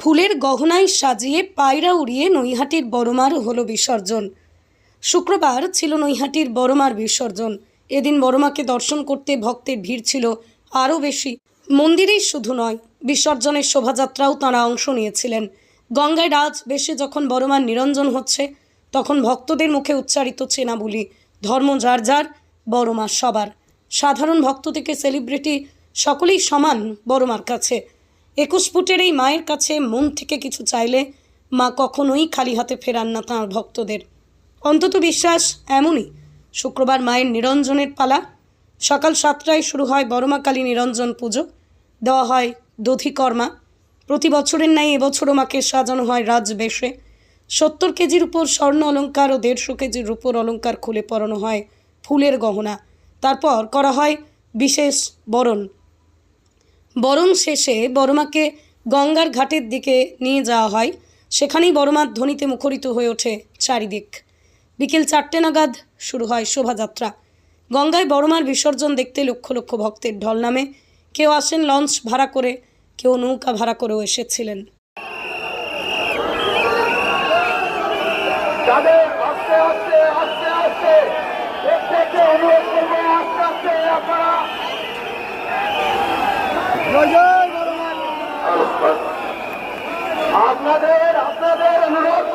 ফুলের গহনায় সাজিয়ে পায়রা উড়িয়ে নৈহাটির বড়মার হলো বিসর্জন। শুক্রবার ছিল নৈহাটির বড়মার বিসর্জন। এদিন বড়মাকে দর্শন করতে ভক্তের ভিড় ছিল আরও বেশি। মন্দিরেই শুধু নয়, বিসর্জনের শোভাযাত্রাও তাঁরা অংশ নিয়েছিলেন। গঙ্গায় রাজ বেশে যখন বড়মার নিরঞ্জন হচ্ছে, তখন ভক্তদের মুখে উচ্চারিত চেনা বলি ধর্ম যার যার বড়মা সবার। সাধারণ ভক্ত থেকে সেলিব্রিটি সকলেই সমান বড়মার কাছে। একুশ ফুটের এই মায়ের কাছে মন থেকে কিছু চাইলে মা কখনোই খালি হাতে ফেরান না তাঁর ভক্তদের। অন্তত বিশ্বাস এমনই, শুক্রবার মায়ের নিরঞ্জনের পালা। সকাল সাতটায় শুরু হয় বড়মা কালী নিরঞ্জন পুজো। দেওয়া হয় দধিকর্মা। প্রতি বছরের ন্যায় এবছরও মাকে সাজানো হয় রাজবেশে সত্তর কেজির উপর স্বর্ণ অলঙ্কার ও দেড়শো কেজির উপর অলংকার খুলে পরানো হয় ফুলের গহনা। তারপর করা হয় বিশেষ বরণ। বরণ শেষে বড়মাকে গঙ্গার ঘাটের দিকে নিয়ে যাওয়া হয়। সেখানেই বড়মার ধ্বনিতে মুখরিত হয়ে ওঠে চারিদিক। বিকেল চারটে নাগাদ শুরু হয় শোভাযাত্রা। গঙ্গায় বড়মার বিসর্জন দেখতে লক্ষ লক্ষ ভক্তের ঢল নামে। কেউ আসেন লঞ্চ ভাড়া করে, কেউ নৌকা ভাড়া করেও এসেছিলেন। আস্তে আস্তে আস্তে আস্তে, আপনারা আপনাদের আপনাদের অনুরোধ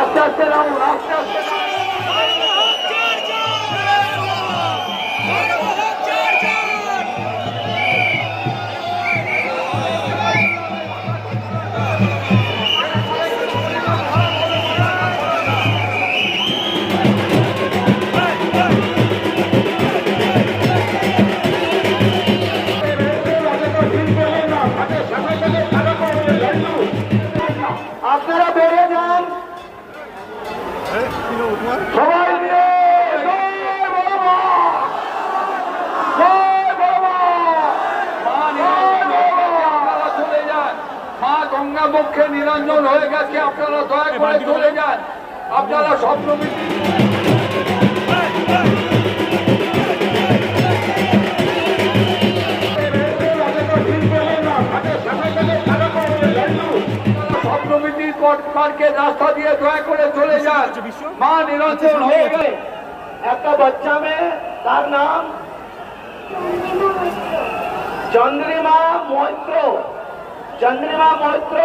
আস্তে আস্তে আপনারা আস্তে আস্তে আপনারা বেরিয়ে যান। সবাই মিলে গঙ্গা মুখে নিরঞ্জন হয়ে গেছে আপনারা দয়া করে চলে যান। আপনারা স্বপ্ন পার্কে রাস্তা দিয়ে দয়া করে চলে যান। মা নিরঞ্জন হয়ে গেলে। একটা বাচ্চা মেয়ে তার নাম চন্দ্রিমা মৈত্র। চন্দ্রিমা মৈত্র।